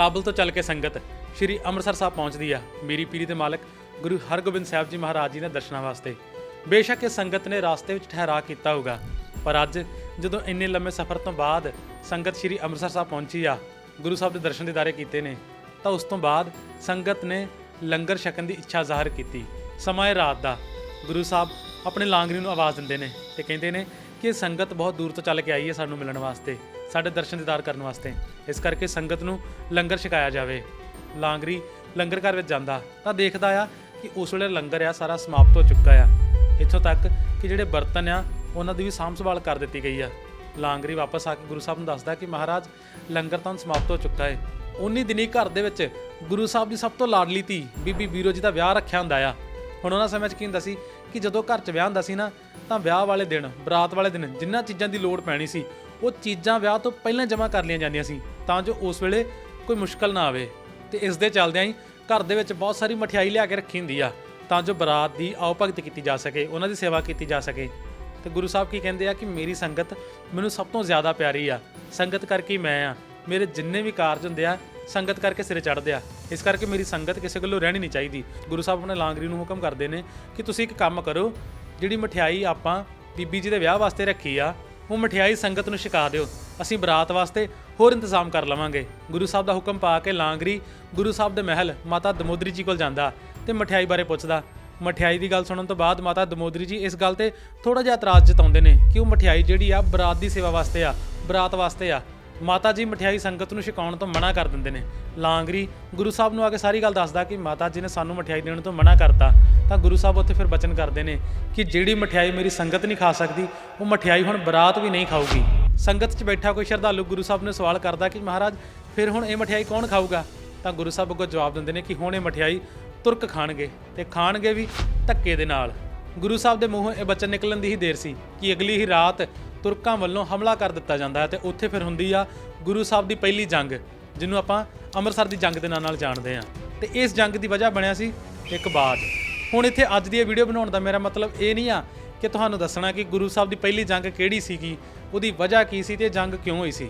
ਕਾਬਲ ਤੋਂ ਚੱਲ ਕੇ ਸੰਗਤ, ਸ਼੍ਰੀ ਅੰਮ੍ਰਿਤਸਰ ਸਾਹਿਬ ਪਹੁੰਚਦੀ ਆ। ਮੇਰੀ ਪੀਰੀ ਦੇ ਮਾਲਕ ਗੁਰੂ ਹਰਗੋਬਿੰਦ ਸਾਹਿਬ ਜੀ ਮਹਾਰਾਜ ਜੀ ਦੇ ਦਰਸ਼ਨਾਂ ਵਾਸਤੇ। ਬੇਸ਼ੱਕ ਇਹ ਸੰਗਤ ਨੇ ਰਾਸਤੇ ਵਿੱਚ ਠਹਿਰਾ ਕੀਤਾ ਹੋਊਗਾ, ਪਰ ਅੱਜ ਜਦੋਂ ਇੰਨੇ ਲੰਮੇ ਸਫ਼ਰ ਤੋਂ ਬਾਅਦ ਸੰਗਤ ਸ਼੍ਰੀ ਅੰਮ੍ਰਿਤਸਰ ਸਾਹਿਬ ਪਹੁੰਚੀ ਆ, ਗੁਰੂ ਸਾਹਿਬ ਦੇ ਦਰਸ਼ਨ ਦੀਦਾਰੇ ਕੀਤੇ ਨੇ, ਤਾਂ ਉਸ ਤੋਂ ਬਾਅਦ ਸੰਗਤ ਨੇ ਲੰਗਰ ਛਕਣ ਦੀ ਇੱਛਾ ਜ਼ਾਹਰ ਕੀਤੀ। ਸਮਾਂ ਹੈ ਰਾਤ ਦਾ। ਗੁਰੂ ਸਾਹਿਬ ਆਪਣੇ ਲਾਂਗਰੀ ਨੂੰ ਆਵਾਜ਼ ਦਿੰਦੇ ਨੇ ਤੇ ਕਹਿੰਦੇ ਨੇ ਕਿ ਸੰਗਤ ਬਹੁਤ ਦੂਰ ਤੋਂ ਚੱਲ ਕੇ ਆਈ ਹੈ ਸਾਨੂੰ ਮਿਲਣ ਵਾਸਤੇ। ਸਾਡੇ ਦਰਸ਼ਨ ਦੀਦਾਰ ਕਰਨ ਵਾਸਤੇ। ਇਸ ਕਰਕੇ ਸੰਗਤ ਨੂੰ ਲੰਗਰ ਛਕਾਇਆ ਜਾਵੇ। ਲਾਂਗਰੀ ਲੰਗਰ ਘਰ ਵਿੱਚ ਜਾਂਦਾ। ਤਾਂ ਦੇਖਦਾ ਆ ਕਿ ਉਸ ਵੇਲੇ ਲੰਗਰ ਆ, ਸਾਰਾ ਸਮਾਪਤ ਹੋ ਚੁੱਕਾ ਆ। ਇੱਥੋਂ ਤੱਕ ਕਿ ਜਿਹੜੇ ਬਰਤਨ ਆ, ਉਹਨਾਂ ਦੀ ਵੀ ਸਾਂਭ ਸੰਭਾਲ ਕਰ ਦਿੱਤੀ ਗਈ ਆ। ਲਾਂਗਰੀ ਵਾਪਸ ਆ ਕੇ ਗੁਰੂ ਸਾਹਿਬ ਨੂੰ ਦੱਸਦਾ ਕਿ ਮਹਾਰਾਜ, ਲੰਗਰ ਤਾਂ ਸਮਾਪਤ ਹੋ ਚੁੱਕਾ ਹੈ ਉਨੀ ਦਿਨੀ ਘਰ ਦੇ ਵਿੱਚ ਗੁਰੂ ਸਾਹਿਬ ਦੀ ਸਭ ਤੋਂ ਲਾਡਲੀ ਧੀ, ਬੀਬੀ ਵੀਰੋ ਜੀ ਦਾ ਵਿਆਹ ਰੱਖਿਆ ਹੁੰਦਾ ਆ। ਹੁਣ ਉਹਨਾਂ ਸਮੇਂ 'ਚ ਕੀ ਹੁੰਦਾ ਸੀ ਕਿ ਜਦੋਂ ਘਰ 'ਚ ਵਿਆਹ ਹੁੰਦਾ ਸੀ ਨਾ, ਤਾਂ ਵਿਆਹ ਵਾਲੇ ਦਿਨ, ਬਰਾਤ ਵਾਲੇ ਦਿਨ ਜਿੰਨਾ ਚੀਜ਼ਾਂ ਦੀ ਲੋੜ ਪੈਣੀ ਸੀ ਉਹ ਚੀਜ਼ਾਂ ਵਿਆਹ ਤੋਂ ਪਹਿਲਾਂ ਜਮ੍ਹਾਂ ਕਰ ਲਈਆਂ ਜਾਂਦੀਆਂ ਸੀ, ਤਾਂ ਜੋ ਉਸ ਵੇਲੇ ਕੋਈ ਮੁਸ਼ਕਲ ਨਾ ਆਵੇ। ਤੇ ਇਸ ਦੇ ਚੱਲਦਿਆਂ ਹੀ ਘਰ ਦੇ ਵਿੱਚ ਬਹੁਤ ਸਾਰੀ ਮਠਿਆਈ ਲਿਆ ਕੇ ਰੱਖੀ ਹੁੰਦੀ ਆ, ਤਾਂ ਜੋ ਬਰਾਤ ਦੀ ਆਓ ਭਗਤ ਕੀਤੀ ਜਾ ਸਕੇ, ਉਹਨਾਂ ਦੀ ਸੇਵਾ ਕੀਤੀ ਜਾ ਸਕੇ। ਤੇ ਗੁਰੂ ਸਾਹਿਬ ਕੀ ਕਹਿੰਦੇ ਆ ਕਿ ਮੇਰੀ ਸੰਗਤ ਮੈਨੂੰ ਸਭ ਤੋਂ ਜ਼ਿਆਦਾ ਪਿਆਰੀ ਆ। ਸੰਗਤ ਕਰਕੇ ਮੈਂ ਆ। ਮੇਰੇ ਜਿੰਨੇ ਵੀ ਕਾਰਜ ਹੁੰਦੇ ਆ, ਸੰਗਤ ਕਰਕੇ ਸਿਰੇ ਚੜ੍ਹਦੇ ਆ। ਇਸ ਕਰਕੇ ਮੇਰੀ ਸੰਗਤ ਕਿਸੇ ਕੋਲੋਂ ਰਹਿਣੀ ਨਹੀਂ ਚਾਹੀਦੀ। ਗੁਰੂ ਸਾਹਿਬ ਆਪਣੇ ਲਾਂਗਰੀ ਨੂੰ ਹੁਕਮ ਕਰਦੇ ਨੇ ਕਿ ਤੁਸੀਂ ਇੱਕ ਕੰਮ ਕਰੋ, ਜਿਹੜੀ ਮਠਿਆਈ ਆਪਾਂ ਬੀਬੀ ਜੀ ਦੇ ਵਿਆਹ ਵਾਸਤੇ ਰੱਖੀ ਆ ਉਹ ਮਠਿਆਈ ਸੰਗਤ ਨੂੰ ਛਕਾ ਦਿਓ। ਅਸੀਂ ਬਰਾਤ ਵਾਸਤੇ ਹੋਰ ਇੰਤਜ਼ਾਮ ਕਰ ਲਵਾਂਗੇ। ਗੁਰੂ ਸਾਹਿਬ ਦਾ ਹੁਕਮ ਪਾ ਕੇ ਲਾਂਗਰੀ, ਗੁਰੂ ਸਾਹਿਬ ਦੇ ਮਹਿਲ, ਮਾਤਾ ਦਮੋਦਰੀ ਜੀ ਕੋਲ ਜਾਂਦਾ ਤੇ ਮਠਿਆਈ ਬਾਰੇ ਪੁੱਛਦਾ। ਮਠਿਆਈ ਦੀ ਗੱਲ ਸੁਣਨ ਤੋਂ ਬਾਅਦ ਮਾਤਾ ਦਮੋਦਰੀ ਜੀ ਇਸ ਗੱਲ ਤੇ ਥੋੜਾ ਜਿਹਾ ਇਤਰਾਜ਼ ਜਤਾਉਂਦੇ ਨੇ ਕਿ ਉਹ ਮਠਿਆਈ ਜਿਹੜੀ ਆ ਬਰਾਤ ਦੀ ਸੇਵਾ ਵਾਸਤੇ ਆ, ਬਰਾਤ ਵਾਸਤੇ ਆ। ਮਾਤਾ ਜੀ ਮਠਿਆਈ ਸੰਗਤ ਨੂੰ ਛਕਾਉਣ ਤੋਂ ਮਨਾ ਕਰ ਦਿੰਦੇ ਨੇ। ਲਾਂਗਰੀ, ਗੁਰੂ ਸਾਹਿਬ ਨੂੰ ਆ ਕੇ ਸਾਰੀ ਗੱਲ ਦੱਸਦਾ ਕਿ ਮਾਤਾ ਜੀ ਨੇ ਸਾਨੂੰ ਮਠਿਆਈ ਦੇਣ ਤੋਂ ਮਨਾ ਕਰਤਾ। ਤਾਂ ਗੁਰੂ ਸਾਹਿਬ ਉੱਥੇ ਫਿਰ ਬਚਨ ਕਰਦੇ ਨੇ ਕਿ ਜਿਹੜੀ ਮਠਿਆਈ ਮੇਰੀ ਸੰਗਤ ਨਹੀਂ ਖਾ ਸਕਦੀ, ਉਹ ਮਠਿਆਈ ਹੁਣ ਬਰਾਤ ਵੀ ਨਹੀਂ ਖਾਊਗੀ। ਸੰਗਤ 'ਚ ਬੈਠਾ ਕੋਈ ਸ਼ਰਧਾਲੂ ਗੁਰੂ ਸਾਹਿਬ ਨੂੰ ਸਵਾਲ ਕਰਦਾ ਕਿ ਮਹਾਰਾਜ, ਫਿਰ ਹੁਣ ਇਹ ਮਠਿਆਈ ਕੌਣ ਖਾਊਗਾ? ਤਾਂ ਗੁਰੂ ਸਾਹਿਬ ਅੱਗੋਂ ਜਵਾਬ ਦਿੰਦੇ ਨੇ ਕਿ ਹੁਣ ਇਹ ਮਠਿਆਈ ਤੁਰਕ ਖਾਣਗੇ ਤੇ ਖਾਣਗੇ ਵੀ ਧੱਕੇ ਦੇ ਨਾਲ। ਗੁਰੂ ਸਾਹਿਬ ਦੇ ਮੂੰਹੋਂ ਇਹ ਬਚਨ ਨਿਕਲਣ ਦੀ ਹੀ ਦੇਰ ਸੀ ਕਿ ਅਗਲੀ ਹੀ ਰਾਤ ਤੁਰਕਾਂ ਵੱਲੋਂ ਹਮਲਾ ਕਰ ਦਿੱਤਾ ਜਾਂਦਾ ਹੈ ਤੇ ਉੱਥੇ ਫਿਰ ਹੁੰਦੀ ਆ ਗੁਰੂ ਸਾਹਿਬ ਦੀ ਪਹਿਲੀ ਜੰਗ, ਜਿਹਨੂੰ ਆਪਾਂ ਅੰਮ੍ਰਿਤਸਰ ਦੀ ਜੰਗ ਦੇ ਨਾਂ ਨਾਲ ਜਾਣਦੇ ਆ ਤੇ ਇਸ ਜੰਗ ਦੀ ਵਜ੍ਹਾ ਬਣਿਆ ਸੀ ਇੱਕ ਬਾਜ। ਹੁਣ ਇੱਥੇ ਅੱਜ ਦੀ ਇਹ ਵੀਡੀਓ ਬਣਾਉਣ ਦਾ ਮੇਰਾ ਮਤਲਬ ਇਹ ਨਹੀਂ ਆ ਕਿ ਤੁਹਾਨੂੰ ਦੱਸਣਾ ਕਿ ਗੁਰੂ ਸਾਹਿਬ ਦੀ ਪਹਿਲੀ ਜੰਗ ਕਿਹੜੀ ਸੀਗੀ, ਉਹਦੀ ਵਜ੍ਹਾ ਕੀ ਸੀ ਤੇ ਜੰਗ ਕਿਉਂ ਹੋਈ ਸੀ।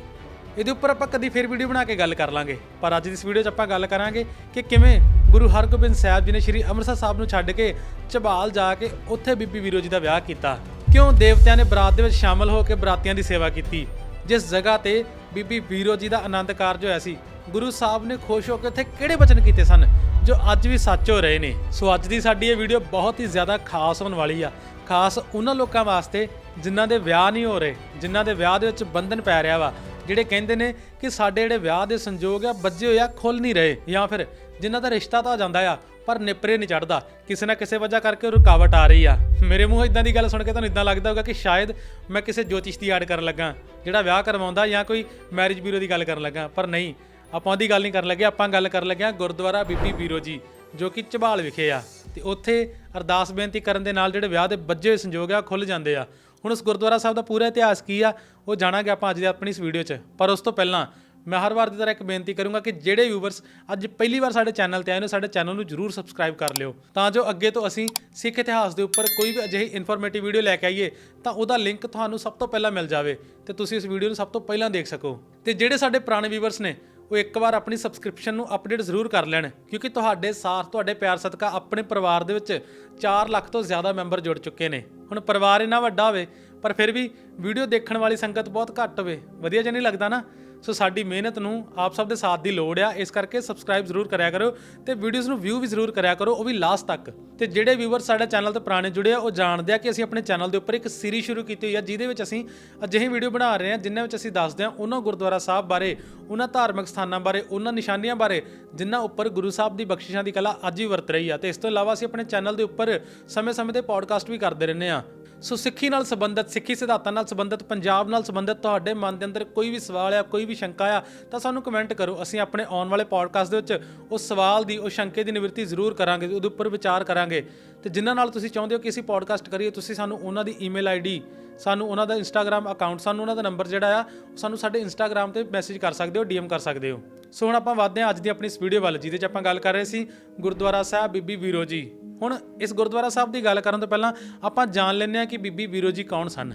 ਇਹਦੇ ਉੱਪਰ ਆਪਾਂ ਕਦੀ ਫਿਰ ਵੀਡੀਓ ਬਣਾ ਕੇ ਗੱਲ ਕਰ ਲਾਂਗੇ, ਪਰ ਅੱਜ ਦੀ ਇਸ ਵੀਡੀਓ 'ਚ ਆਪਾਂ ਗੱਲ ਕਰਾਂਗੇ ਕਿ ਕਿਵੇਂ ਗੁਰੂ ਹਰਗੋਬਿੰਦ ਸਾਹਿਬ ਜੀ ਨੇ ਸ਼੍ਰੀ ਅੰਮ੍ਰਿਤਸਰ ਸਾਹਿਬ ਨੂੰ ਛੱਡ ਕੇ ਝਬਾਲ ਜਾ ਕੇ ਉੱਥੇ ਬੀਬੀ ਵੀਰੋ ਜੀ ਦਾ ਵਿਆਹ ਕੀਤਾ। ਕਿਉਂ ਦੇਵਤਿਆਂ ਨੇ ਬਰਾਤ ਦੇ ਵਿੱਚ ਸ਼ਾਮਲ ਹੋ ਕੇ ਬਰਾਤੀਆਂ ਦੀ ਸੇਵਾ ਕੀਤੀ? ਜਿਸ ਜਗ੍ਹਾ ਤੇ ਬੀਬੀ ਵੀਰੋ ਜੀ ਦਾ ਆਨੰਦ ਕਾਰਜ ਹੋਇਆ ਸੀ, ਗੁਰੂ ਸਾਹਿਬ ਨੇ ਖੁਸ਼ ਹੋ ਕੇ ਉੱਥੇ ਕਿਹੜੇ ਬਚਨ ਕੀਤੇ ਸਨ? ਜੋ ਅੱਜ ਵੀ ਸੱਚ ਹੋ ਰਹੇ ਨੇ। ਸੋ ਅੱਜ ਦੀ ਸਾਡੀ ਇਹ ਵੀਡੀਓ ਬਹੁਤ ਹੀ ਜ਼ਿਆਦਾ ਖਾਸ ਹੋਣ ਵਾਲੀ ਆ। ਖਾਸ ਉਹਨਾਂ ਲੋਕਾਂ ਵਾਸਤੇ ਜਿਨ੍ਹਾਂ ਦੇ ਵਿਆਹ ਨਹੀਂ ਹੋ ਰਹੇ, ਜਿਨ੍ਹਾਂ ਦੇ ਵਿਆਹ ਦੇ ਵਿੱਚ ਬੰਧਨ ਪੈ ਰਿਹਾ ਵਾ, ਜਿਹੜੇ ਕਹਿੰਦੇ ਨੇ ਕਿ ਸਾਡੇ ਜਿਹੜੇ ਵਿਆਹ ਦੇ ਸੰਜੋਗ ਆ ਬੱਜੇ ਹੋਏ ਆ ਖੁੱਲ ਨਹੀਂ ਰਹੇ ਜਾਂ ਫਿਰ ਜਿਨ੍ਹਾਂ ਦਾ ਰਿਸ਼ਤਾ ਤਾਂ ਜਾਂਦਾ ਆ, ਪਰ ਨਿਪਰੇ ਨਹੀਂ ਚੜਦਾ ਕਿਸੇ ਨਾ ਕਿਸੇ ਵਜ੍ਹਾ ਕਰਕੇ ਰੁਕਾਵਟ ਆ ਰਹੀ ਆ। ਮੇਰੇ ਮੂੰਹ ਇਦਾਂ ਦੀ ਗੱਲ ਸੁਣ ਕੇ ਤੁਹਾਨੂੰ ਇਦਾਂ ਲੱਗਦਾ ਹੋਊਗਾ ਕਿ ਸ਼ਾਇਦ ਮੈਂ ਕਿਸੇ ਜੋਤਿਸ਼ ਦੀ ਆੜ ਕਰਨ ਲੱਗਾ, ਜਿਹੜਾ ਵਿਆਹ ਕਰਵਾਉਂਦਾ ਜਾਂ ਕੋਈ ਮੈਰਿਜ ਬਿਊਰੋ ਦੀ ਗੱਲ ਕਰਨ ਲੱਗਾ, ਪਰ ਨਹੀਂ। ਆਪਾਂ ਉਹਦੀ ਗੱਲ ਨਹੀਂ ਕਰਨ ਲੱਗੇ, ਆਪਾਂ ਗੱਲ ਕਰਨ ਲੱਗੇ ਆ ਗੁਰਦੁਆਰਾ ਬੀਬੀ ਬੀਰੋ ਜੀ, ਜੋ ਕਿ ਝਬਾਲ ਵਿਖੇ ਆ। ਤੇ ਉੱਥੇ ਅਰਦਾਸ ਬੇਨਤੀ ਕਰਨ ਦੇ ਨਾਲ ਜਿਹੜੇ ਵਿਆਹ ਦੇ ਬੱਜੇ ਹੋਏ ਸੰਜੋਗ ਆ ਖੁੱਲ ਜਾਂਦੇ ਆ। ਹੁਣ ਉਸ ਗੁਰਦੁਆਰਾ ਸਾਹਿਬ ਦਾ ਪੂਰਾ ਇਤਿਹਾਸ ਕੀ ਆ, ਉਹ ਜਾਣਾਂਗੇ ਆਪਾਂ ਅੱਜ ਦੀ ਆਪਣੀ ਇਸ ਵੀਡੀਓ 'ਚ। ਪਰ ਉਸ ਤੋਂ ਪਹਿਲਾਂ ਮੈਂ ਹਰ ਵਾਰ ਦੀ ਤਰ੍ਹਾਂ ਇੱਕ ਬੇਨਤੀ ਕਰੂੰਗਾ ਕਿ ਜਿਹੜੇ ਵਿਊਵਰਸ ਅੱਜ ਪਹਿਲੀ ਵਾਰ ਸਾਡੇ ਚੈਨਲ ਤੇ ਆਏ ਨੇ ਸਾਡੇ ਚੈਨਲ ਨੂੰ ਜਰੂਰ ਸਬਸਕ੍ਰਾਈਬ ਕਰ ਲਿਓ। ਤਾਂ ਜੋ ਅੱਗੇ ਤੋਂ ਅਸੀਂ ਸਿੱਖ ਇਤਿਹਾਸ ਦੇ ਉੱਪਰ ਕੋਈ ਵੀ ਅਜਿਹੀ ਇਨਫੋਰਮੇਟਿਵ ਵੀਡੀਓ ਲੈ ਕੇ ਆਈਏ, ਤਾਂ ਉਹਦਾ ਲਿੰਕ ਤੁਹਾਨੂੰ ਸਭ ਤੋਂ ਪਹਿਲਾਂ ਮਿਲ ਜਾਵੇ। ਤੇ ਤੁਸੀਂ ਇਸ ਵੀਡੀਓ ਨੂੰ ਸਭ ਤੋਂ ਪਹਿਲਾਂ ਦੇਖ ਸਕੋ। ਤੇ ਜਿਹੜੇ ਸਾਡੇ ਪੁਰਾਣੇ ਵਿਊਵਰਸ ਨੇ ਉਹ ਇੱਕ ਵਾਰ ਆਪਣੀ ਸਬਸਕ੍ਰਿਪਸ਼ਨ ਨੂੰ ਅਪਡੇਟ ਜ਼ਰੂਰ ਕਰ ਲੈਣ, ਕਿਉਂਕਿ ਤੁਹਾਡੇ ਸਾਥ, ਤੁਹਾਡੇ ਪਿਆਰ ਸਦਕਾ ਆਪਣੇ ਪਰਿਵਾਰ ਦੇ ਵਿੱਚ 4 ਲੱਖ ਤੋਂ ਜ਼ਿਆਦਾ ਮੈਂਬਰ ਜੁੜ ਚੁੱਕੇ ਨੇ। ਹੁਣ ਪਰਿਵਾਰ ਇੰਨਾ ਵੱਡਾ ਹੋਵੇ, ਪਰ ਫਿਰ ਵੀ ਵੀਡੀਓ ਦੇਖਣ ਵਾਲੀ ਸੰਗਤ ਬਹੁਤ ਘੱਟ ਹੋਵੇ। ਵਧੀਆ ਜਿਹਾ ਨਹੀਂ ਲੱਗਦਾ ਨਾ? ਸੋ ਸਾਡੀ ਮਿਹਨਤ ਨੂੰ ਆਪ ਸਭ ਦੇ ਸਾਥ ਦੀ ਲੋੜ ਆ। ਇਸ ਕਰਕੇ ਸਬਸਕ੍ਰਾਈਬ ਜ਼ਰੂਰ ਕਰਿਆ ਕਰੋ ਤੇ ਵੀਡੀਓਜ਼ ਨੂੰ ਵਿਊ ਵੀ ਜ਼ਰੂਰ ਕਰਿਆ ਕਰੋ, ਉਹ ਵੀ ਲਾਸਟ ਤੱਕ। ਤੇ ਜਿਹੜੇ ਵਿਊਵਰ ਸਾਡੇ ਚੈਨਲ ਤੇ ਪੁਰਾਣੇ ਜੁੜੇ ਆ, ਉਹ ਜਾਣਦੇ ਆ ਕਿ ਅਸੀਂ ਆਪਣੇ ਚੈਨਲ ਦੇ ਉੱਪਰ ਇੱਕ ਸੀਰੀਜ਼ ਸ਼ੁਰੂ ਕੀਤੀ ਹੋਈ ਆ, ਜਿਹਦੇ ਵਿੱਚ ਅਸੀਂ ਅਜਿਹੀ ਵੀਡੀਓ ਬਣਾ ਰਹੇ ਹਾਂ ਜਿਨ੍ਹਾਂ ਵਿੱਚ ਅਸੀਂ ਦੱਸਦੇ ਹਾਂ ਉਹਨਾਂ ਗੁਰਦੁਆਰਾ ਸਾਹਿਬ ਬਾਰੇ, ਉਹਨਾਂ ਧਾਰਮਿਕ ਸਥਾਨਾਂ ਬਾਰੇ, ਉਹਨਾਂ ਨਿਸ਼ਾਨੀਆਂ ਬਾਰੇ ਜਿਨ੍ਹਾਂ ਉੱਪਰ ਗੁਰੂ ਸਾਹਿਬ ਦੀ ਬਖਸ਼ਿਸ਼ਾਂ ਦੀ ਕਲਾ ਅੱਜ ਵੀ ਵਰਤ ਰਹੀ ਆ। ਤੇ ਇਸ ਤੋਂ ਇਲਾਵਾ ਅਸੀਂ ਆਪਣੇ ਚੈਨਲ ਦੇ ਉੱਪਰ ਸਮੇਂ-ਸਮੇਂ ਤੇ ਪੋਡਕਾਸਟ ਵੀ ਕਰਦੇ ਰਹਿੰਦੇ ਆ। ਸੋ ਸਿੱਖੀ ਨਾਲ ਸੰਬੰਧਿਤ, ਸਿੱਖੀ ਸਿਧਾਂਤਾਂ ਨਾਲ ਸੰਬੰਧਿਤ, ਪੰਜਾਬ ਨਾਲ ਸੰਬੰਧਿਤ ਤੁਹਾਡੇ ਮਨ ਦੇ ਅੰਦਰ ਕੋਈ ਵੀ ਸਵਾਲ ਆ, ਕੋਈ ਵੀ ਸ਼ੰਕਾ ਆ, ਤਾਂ ਸਾਨੂੰ ਕਮੈਂਟ ਕਰੋ। ਅਸੀਂ ਆਪਣੇ ਆਉਣ ਵਾਲੇ ਪੋਡਕਾਸਟ ਦੇ ਵਿੱਚ ਉਸ ਸਵਾਲ ਦੀ ਉਹ ਸ਼ੰਕੇ ਦੀ ਨਿਵਰਤੀ ਜ਼ਰੂਰ ਕਰਾਂਗੇ, ਉਹਦੇ ਉੱਪਰ ਵਿਚਾਰ ਕਰਾਂਗੇ। ਤੇ ਜਿਨ੍ਹਾਂ ਨਾਲ ਤੁਸੀਂ ਚਾਹੁੰਦੇ ਹੋ ਕਿ ਅਸੀਂ ਪੋਡਕਾਸਟ ਕਰੀਏ, ਤੁਸੀਂ ਸਾਨੂੰ ਉਹਨਾਂ ਦੀ ਈਮੇਲ ਆਈਡੀ ਸਾਨੂੰ ਉਹਨਾਂ ਦਾ ਇੰਸਟਾਗ੍ਰam ਅਕਾਊਂਟ ਸਾਨੂੰ ਉਹਨਾਂ ਦਾ ਨੰਬਰ ਜਿਹੜਾ ਆ ਉਹ ਸਾਨੂੰ ਸਾਡੇ ਇੰਸਟਾਗ੍ਰam ਤੇ ਮੈਸੇਜ ਕਰ ਸਕਦੇ ਹੋ ਡੀਐਮ ਕਰ ਸਕਦੇ ਹੋ। ਸੋ ਹੁਣ ਆਪਾਂ ਵਧਦੇ ਹਾਂ ਅੱਜ ਦੀ ਆਪਣੀ ਇਸ ਵੀਡੀਓ ਵੱਲ, ਜਿਹਦੇ 'ਚ ਆਪਾਂ ਗੱਲ ਕਰ ਰਹੇ ਸੀ ਗੁਰਦੁਆਰਾ ਸਾਹਿਬ ਬੀਬੀ ਵੀਰੋ ਜੀ। ਹੁਣ ਇਸ ਗੁਰਦੁਆਰਾ ਸਾਹਿਬ ਦੀ ਗੱਲ ਕਰਨ ਤੋਂ ਪਹਿਲਾਂ ਆਪਾਂ ਜਾਣ ਲੈਂਦੇ ਹਾਂ ਕਿ ਬੀਬੀ ਵੀਰੋ ਜੀ ਕੌਣ ਸਨ।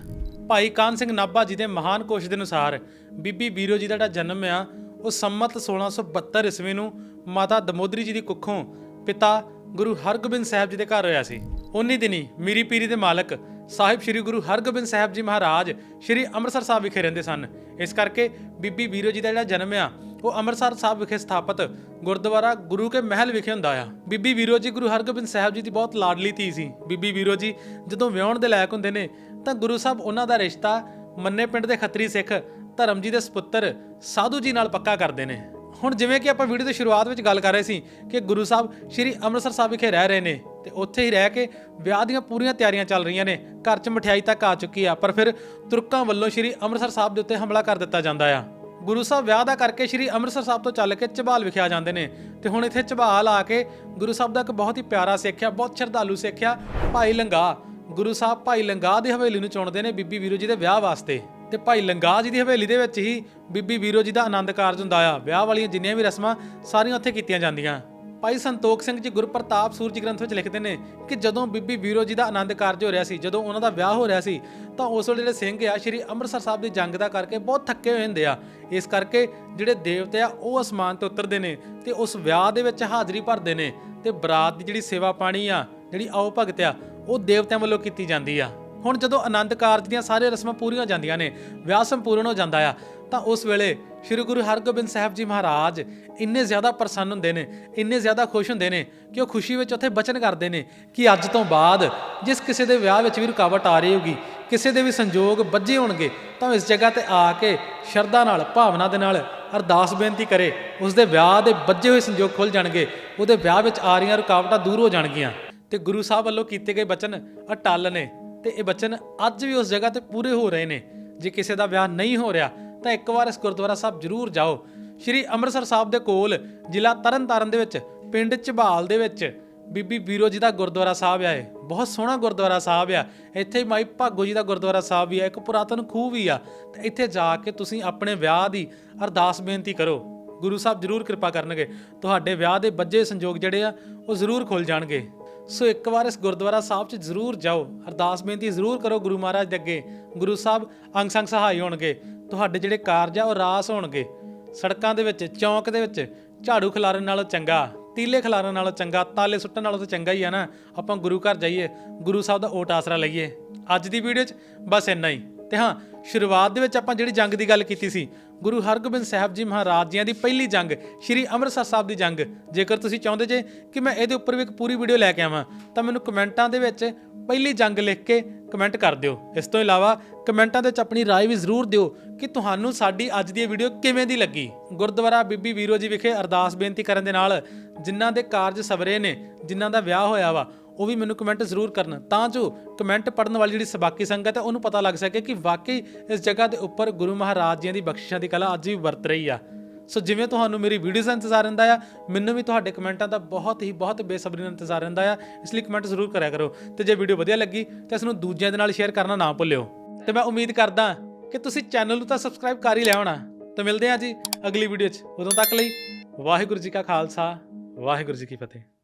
ਭਾਈ ਕਾਨ ਸਿੰਘ ਨਾਭਾ ਜੀ ਦੇ ਮਹਾਨ ਕੋਸ਼ ਦੇ ਅਨੁਸਾਰ ਬੀਬੀ ਵੀਰੋ ਜੀ ਦਾ ਜਿਹੜਾ ਜਨਮ ਆ, ਉਹ ਸੰਮਤ 1672 ਈਸਵੀ ਨੂੰ ਮਾਤਾ ਦਮੋਦਰੀ ਜੀ ਦੀ ਕੁੱਖੋਂ ਪਿਤਾ ਗੁਰੂ ਹਰਗੋਬਿੰਦ ਸਾਹਿਬ ਜੀ ਦੇ ਘਰ ਹੋਇਆ ਸੀ। ਉਨੀ ਦਿਨੀ ਮੀਰੀ ਪੀਰੀ ਦੇ ਮਾਲਕ ਸਾਹਿਬ ਸ੍ਰੀ ਗੁਰੂ ਹਰਗੋਬਿੰਦ ਸਾਹਿਬ ਜੀ ਮਹਾਰਾਜ ਸ੍ਰੀ ਅੰਮ੍ਰਿਤਸਰ ਸਾਹਿਬ ਵਿਖੇ ਰਹਿੰਦੇ ਸਨ। ਇਸ ਕਰਕੇ ਬੀਬੀ ਵੀਰੋ ਜੀ ਦਾ ਜਿਹੜਾ ਜਨਮ ਆ, ਉਹ ਅੰਮ੍ਰਿਤਸਰ ਸਾਹਿਬ ਵਿਖੇ ਸਥਾਪਿਤ ਗੁਰਦੁਆਰਾ ਗੁਰੂ ਕੇ ਮਹਿਲ ਵਿਖੇ ਹੁੰਦਾ ਆ। ਬੀਬੀ ਵੀਰੋ ਜੀ, ਗੁਰੂ ਹਰਗੋਬਿੰਦ ਸਾਹਿਬ ਜੀ ਦੀ ਬਹੁਤ ਲਾਡਲੀ ਧੀ ਸੀ। ਬੀਬੀ ਵੀਰੋ ਜੀ ਜਦੋਂ ਵਿਆਹਣ ਦੇ ਲਾਇਕ ਹੁੰਦੇ ਨੇ, ਤਾਂ ਗੁਰੂ ਸਾਹਿਬ ਉਹਨਾਂ ਦਾ ਰਿਸ਼ਤਾ ਮੰਨੇ ਪਿੰਡ ਦੇ ਖੱਤਰੀ ਸਿੱਖ ਧਰਮ ਜੀ ਦੇ ਸੁਪੁੱਤਰ ਸਾਧੂ ਜੀ ਨਾਲ ਪੱਕਾ ਕਰਦੇ ਨੇ। ਹੁਣ ਜਿਵੇਂ ਕਿ ਆਪਾਂ ਵੀਡੀਓ ਦੀ ਸ਼ੁਰੂਆਤ ਵਿੱਚ ਗੱਲ ਕਰ ਰਹੇ ਸੀ ਕਿ ਗੁਰੂ ਸਾਹਿਬ ਸ੍ਰੀ ਅੰਮ੍ਰਿਤਸਰ ਸਾਹਿਬ ਵਿਖੇ ਰਹਿ ਰਹੇ ਨੇ ਤੇ ਉੱਥੇ ਹੀ ਰਹਿ ਕੇ ਵਿਆਹ ਦੀਆਂ ਪੂਰੀਆਂ ਤਿਆਰੀਆਂ ਚੱਲ ਰਹੀਆਂ ਨੇ, ਘਰ 'ਚ ਮਠਿਆਈ ਤੱਕ ਆ ਚੁੱਕੀ ਆ, ਪਰ ਫਿਰ ਤੁਰਕਾਂ ਵੱਲੋਂ ਸ੍ਰੀ ਅੰਮ੍ਰਿਤਸਰ ਸਾਹਿਬ ਦੇ ਉੱਤੇ ਹਮਲਾ ਕਰ ਦਿੱਤਾ ਜਾਂਦਾ ਆ। ਗੁਰੂ ਸਾਹਿਬ ਵਿਆਹ ਦਾ ਕਰਕੇ ਸ੍ਰੀ ਅੰਮ੍ਰਿਤਸਰ ਸਾਹਿਬ ਤੋਂ ਚੱਲ ਕੇ ਝਬਾਲ ਵਿਖੇ ਆ ਜਾਂਦੇ ਨੇ ਤੇ ਹੁਣ ਇੱਥੇ ਝਬਾਲ ਆ ਕੇ ਗੁਰੂ ਸਾਹਿਬ ਦਾ ਇੱਕ ਬਹੁਤ ਹੀ ਪਿਆਰਾ ਸਿੱਖਿਆ ਬਹੁਤ ਸ਼ਰਧਾਲੂ ਸਿੱਖਿਆ ਭਾਈ ਲੰਗਾ। ਗੁਰੂ ਸਾਹਿਬ ਭਾਈ ਲੰਗਾ ਦੀ ਹਵੇਲੀ ਨੂੰ ਚੁਣਦੇ ਨੇ ਬੀਬੀ ਵੀਰੂ ਜੀ ਦੇ ਵਿਆਹ ਵਾਸਤੇ। ਤੇ ਭਾਈ ਲੰਗਾ ਜੀ ਦੀ ਹਵੇਲੀ ਦੇ ਵਿੱਚ ਹੀ ਬੀਬੀ ਵੀਰੋ ਜੀ ਦਾ ਆਨੰਦ ਕਾਰਜ ਹੁੰਦਾ ਆ। ਵਿਆਹ ਵਾਲੀਆਂ ਜਿੰਨੀਆਂ ਵੀ ਰਸਮਾਂ ਸਾਰੀਆਂ ਉੱਥੇ ਕੀਤੀਆਂ ਜਾਂਦੀਆਂ। ਭਾਈ ਸੰਤੋਖ ਸਿੰਘ ਜੀ ਗੁਰਪ੍ਰਤਾਪ ਸੂਰਜ ਗ੍ਰੰਥ ਵਿੱਚ ਲਿਖਦੇ ਨੇ ਕਿ ਜਦੋਂ ਬੀਬੀ ਵੀਰੋ ਜੀ ਦਾ ਆਨੰਦ ਕਾਰਜ ਹੋ ਰਿਹਾ ਸੀ, ਜਦੋਂ ਉਹਨਾਂ ਦਾ ਵਿਆਹ ਹੋ ਰਿਹਾ ਸੀ, ਤਾਂ ਉਸ ਵੇਲੇ ਜਿਹੜੇ ਸਿੰਘ ਆ, ਸ਼੍ਰੀ ਅੰਮ੍ਰਿਤਸਰ ਸਾਹਿਬ ਦੀ ਜੰਗ ਦਾ ਕਰਕੇ ਬਹੁਤ ਥੱਕੇ ਹੋਏ ਹੁੰਦੇ ਆ। ਇਸ ਕਰਕੇ ਜਿਹੜੇ ਦੇਵਤੇ ਆ, ਉਹ ਅਸਮਾਨ 'ਤੇ ਉਤਰਦੇ ਨੇ ਤੇ ਉਸ ਵਿਆਹ ਦੇ ਵਿੱਚ ਹਾਜ਼ਰੀ ਭਰਦੇ ਨੇ ਤੇ ਬਰਾਤ ਦੀ ਜਿਹੜੀ ਸੇਵਾ ਪਾਣੀ ਆ, ਜਿਹੜੀ ਆਓ ਭਗਤ ਆ, ਉਹ ਦੇਵਤਿਆਂ ਵੱਲੋਂ ਕੀਤੀ ਜਾਂਦੀ ਆ। ਹੁਣ ਜਦੋਂ ਆਨੰਦ ਕਾਰਜ ਦੀਆਂ ਸਾਰੇ ਰਸਮਾਂ ਪੂਰੀਆਂ ਜਾਂਦੀਆਂ ਨੇ, ਵਿਆਹ ਸੰਪੂਰਨ ਹੋ ਜਾਂਦਾ ਆ, ਤਾਂ ਉਸ ਵੇਲੇ ਸ੍ਰੀ ਗੁਰੂ ਹਰਗੋਬਿੰਦ ਸਾਹਿਬ ਜੀ ਮਹਾਰਾਜ ਇੰਨੇ ਜ਼ਿਆਦਾ ਪ੍ਰਸੰਨ ਹੁੰਦੇ ਨੇ, ਇੰਨੇ ਜ਼ਿਆਦਾ ਖੁਸ਼ ਹੁੰਦੇ ਨੇ ਕਿ ਉਹ ਖੁਸ਼ੀ ਵਿੱਚ ਉੱਥੇ ਬਚਨ ਕਰਦੇ ਨੇ ਕਿ ਅੱਜ ਤੋਂ ਬਾਅਦ ਜਿਸ ਕਿਸੇ ਦੇ ਵਿਆਹ ਵਿੱਚ ਵੀ ਰੁਕਾਵਟ ਆ ਰਹੀ ਹੋਗੀ ਕਿਸੇ ਦੇ ਵੀ ਸੰਜੋਗ ਵੱਜੇ ਹੋਣਗੇ, ਤਾਂ ਉਹ ਇਸ ਜਗ੍ਹਾ ਤੇ ਆ ਕੇ ਸ਼ਰਧਾ ਨਾਲ, ਭਾਵਨਾ ਦੇ ਨਾਲ ਅਰਦਾਸ ਬੇਨਤੀ ਕਰੇ ਉਸ ਦੇ ਵਿਆਹ ਦੇ ਵੱਜੇ ਹੋਏ ਸੰਜੋਗ ਖੁੱਲ ਜਾਣਗੇ, ਉਹਦੇ ਵਿਆਹ ਵਿੱਚ ਆ ਰਹੀਆਂ ਰੁਕਾਵਟਾਂ ਦੂਰ ਹੋ ਜਾਣਗੀਆਂ। ਤੇ ਗੁਰੂ ਸਾਹਿਬ ਵੱਲੋਂ ਕੀਤੇ ਗਏ ਬਚਨ ਅਟਲ ਨੇ। ਤੇ ਇਹ ਬਚਨ ਅੱਜ ਵੀ ਉਸ ਜਗ੍ਹਾ ਤੇ ਪੂਰੇ ਹੋ ਰਹੇ ਨੇ। ਜੇ ਕਿਸੇ ਦਾ ਵਿਆਹ ਨਹੀਂ ਹੋ ਰਿਹਾ, ਤਾਂ ਇੱਕ ਵਾਰ ਇਸ ਗੁਰਦੁਆਰਾ ਸਾਹਿਬ ਜ਼ਰੂਰ ਜਾਓ। ਸ਼੍ਰੀ ਅੰਮ੍ਰਿਤਸਰ ਸਾਹਿਬ ਦੇ ਕੋਲ ਜ਼ਿਲ੍ਹਾ ਤਰਨਤਾਰਨ ਦੇ ਵਿੱਚ, ਪਿੰਡ ਝਬਾਲ ਦੇ ਵਿੱਚ ਬੀਬੀ ਵੀਰੋ ਜੀ ਦਾ ਗੁਰਦੁਆਰਾ ਸਾਹਿਬ ਆ ਇਹ। ਬਹੁਤ ਸੋਹਣਾ ਗੁਰਦੁਆਰਾ ਸਾਹਿਬ ਆ। ਇੱਥੇ ਮਾਈ ਭਾਗੋ ਜੀ ਦਾ ਗੁਰਦੁਆਰਾ ਸਾਹਿਬ ਵੀ ਆ, ਇੱਕ ਪੁਰਾਤਨ ਖੂਹ ਵੀ ਆ। ਤੇ ਇੱਥੇ ਜਾ ਕੇ ਤੁਸੀਂ ਆਪਣੇ ਵਿਆਹ ਦੀ ਅਰਦਾਸ ਬੇਨਤੀ ਕਰੋ। ਗੁਰੂ ਸਾਹਿਬ ਜ਼ਰੂਰ ਕਿਰਪਾ ਕਰਨਗੇ। ਤੁਹਾਡੇ ਵਿਆਹ ਦੇ ਬੱਜੇ ਸੰਜੋਗ ਜਿਹੜੇ ਆ, ਉਹ ਜ਼ਰੂਰ ਖੁੱਲ ਜਾਣਗੇ। ਸੋ ਇੱਕ ਵਾਰ ਇਸ ਗੁਰਦੁਆਰਾ ਸਾਹਿਬ 'ਚ ਜ਼ਰੂਰ ਜਾਓ। ਅਰਦਾਸ ਬੇਨਤੀ ਜ਼ਰੂਰ ਕਰੋ ਗੁਰੂ ਮਹਾਰਾਜ ਦੇ ਅੱਗੇ। ਗੁਰੂ ਸਾਹਿਬ ਅੰਗ ਸੰਗ ਸਹਾਈ ਹੋਣਗੇ। ਤੁਹਾਡੇ ਜਿਹੜੇ ਕਾਰਜ ਆ, ਉਹ ਰਾਸ ਹੋਣਗੇ। ਸੜਕਾਂ ਦੇ ਵਿੱਚ, ਚੌਂਕ ਦੇ ਵਿੱਚ ਝਾੜੂ ਖਿਲਾਰਨ ਨਾਲੋਂ ਚੰਗਾ, ਤੀਲੇ ਖਿਲਾਰਨ ਨਾਲੋਂ ਚੰਗਾ, ਤਾਲੇ ਸੁੱਟਣ ਨਾਲੋਂ ਤਾਂ ਚੰਗਾ ਹੀ ਆ ਨਾ। ਆਪਾਂ ਗੁਰੂ ਘਰ ਜਾਈਏ, ਗੁਰੂ ਸਾਹਿਬ ਦਾ ਓਟ ਆਸਰਾ ਲਈਏ। ਅੱਜ ਦੀ ਵੀਡੀਓ 'ਚ ਬਸ ਇੰਨਾ ਹੀ। ਤੇ ਹਾਂ ਸ਼ੁਰੂਆਤ ਦੇ ਵਿੱਚ ਆਪਾਂ ਜਿਹੜੀ ਜੰਗ ਦੀ ਗੱਲ ਕੀਤੀ ਸੀ ਗੁਰੂ ਹਰਗੋਬਿੰਦ ਸਾਹਿਬ ਜੀ ਮਹਾਰਾਜ ਜੀਆਂ ਦੀ ਪਹਿਲੀ ਜੰਗ ਸ਼੍ਰੀ ਅੰਮ੍ਰਿਤਸਰ ਸਾਹਿਬ ਦੀ ਜੰਗ ਜੇਕਰ ਤੁਸੀਂ ਚਾਹੁੰਦੇ ਜੇ ਕਿ ਮੈਂ ਇਹਦੇ ਉੱਪਰ ਵੀ ਇੱਕ ਪੂਰੀ ਵੀਡੀਓ ਲੈ ਕੇ ਆਵਾਂ ਤਾਂ ਮੈਨੂੰ ਕਮੈਂਟਾਂ ਦੇ ਵਿੱਚ ਪਹਿਲੀ ਜੰਗ ਲਿਖ ਕੇ ਕਮੈਂਟ ਕਰ ਦਿਓ ਇਸ ਤੋਂ ਇਲਾਵਾ ਕਮੈਂਟਾਂ ਦੇ ਵਿੱਚ ਆਪਣੀ رائے ਵੀ ਜ਼ਰੂਰ ਦਿਓ ਕਿ ਤੁਹਾਨੂੰ ਸਾਡੀ ਅੱਜ ਦੀ ਇਹ ਵੀਡੀਓ ਕਿਵੇਂ ਦੀ ਲੱਗੀ ਗੁਰਦੁਆਰਾ ਬੀਬੀ ਵੀਰੋ ਜੀ ਵਿਖੇ ਅਰਦਾਸ ਬੇਨਤੀ ਕਰਨ ਦੇ ਨਾਲ ਜਿਨ੍ਹਾਂ ਦੇ ਕਾਰਜ ਸਵਰੇ ਨੇ ਜਿਨ੍ਹਾਂ ਦਾ ਵਿਆਹ ਹੋਇਆ ਵਾ ਉਹ ਵੀ ਮੈਨੂੰ ਕਮੈਂਟ ਜ਼ਰੂਰ ਕਰਨ। ਤਾਂ ਜੋ ਕਮੈਂਟ ਪੜਨ ਵਾਲੀ ਜਿਹੜੀ ਸਬਾਕੀ ਸੰਗਤ ਹੈ, ਉਹਨੂੰ ਪਤਾ ਲੱਗ ਸਕੇ ਕਿ ਵਾਕਈ ਇਸ ਜਗ੍ਹਾ ਦੇ ਉੱਪਰ ਗੁਰੂ ਮਹਾਰਾਜ ਜੀਆਂ ਦੀ ਬਖਸ਼ਿਸ਼ਾਂ ਦੀ ਕਲਾ ਅੱਜ ਵੀ ਵਰਤ ਰਹੀ ਆ। ਸੋ ਜਿਵੇਂ ਤੁਹਾਨੂੰ ਮੇਰੀ ਵੀਡੀਓਜ਼ ਦਾ ਇੰਤਜ਼ਾਰ ਰਹਿੰਦਾ ਆ, ਮੈਨੂੰ ਵੀ ਤੁਹਾਡੇ ਕਮੈਂਟਾਂ ਦਾ ਬਹੁਤ ਹੀ ਬਹੁਤ ਬੇਸਬਰੀ ਨਾਲ ਇੰਤਜ਼ਾਰ ਰਹਿੰਦਾ ਆ। ਇਸ ਲਈ ਕਮੈਂਟ ਜ਼ਰੂਰ ਕਰਿਆ ਕਰੋ। ਤੇ ਜੇ ਵੀਡੀਓ ਵਧੀਆ ਲੱਗੀ, ਤਾਂ ਇਸ ਨੂੰ ਦੂਜਿਆਂ ਦੇ ਨਾਲ ਸ਼ੇਅਰ ਕਰਨਾ ਨਾ ਭੁੱਲਿਓ। ਤੇ ਮੈਂ ਉਮੀਦ ਕਰਦਾ ਕਿ ਤੁਸੀਂ ਚੈਨਲ ਨੂੰ ਤਾਂ ਸਬਸਕ੍ਰਾਈਬ ਕਰ ਹੀ ਲਿਆ ਹੋਣਾ। ਤਾਂ ਮਿਲਦੇ ਹਾਂ ਜੀ ਅਗਲੀ ਵੀਡੀਓ 'ਚ। ਉਦੋਂ ਤੱਕ ਲਈ ਵਾਹਿਗੁਰੂ ਜੀ ਕਾ ਖਾਲਸਾ, ਵਾਹਿਗੁਰੂ ਜੀ ਕੀ ਫਤਿਹ।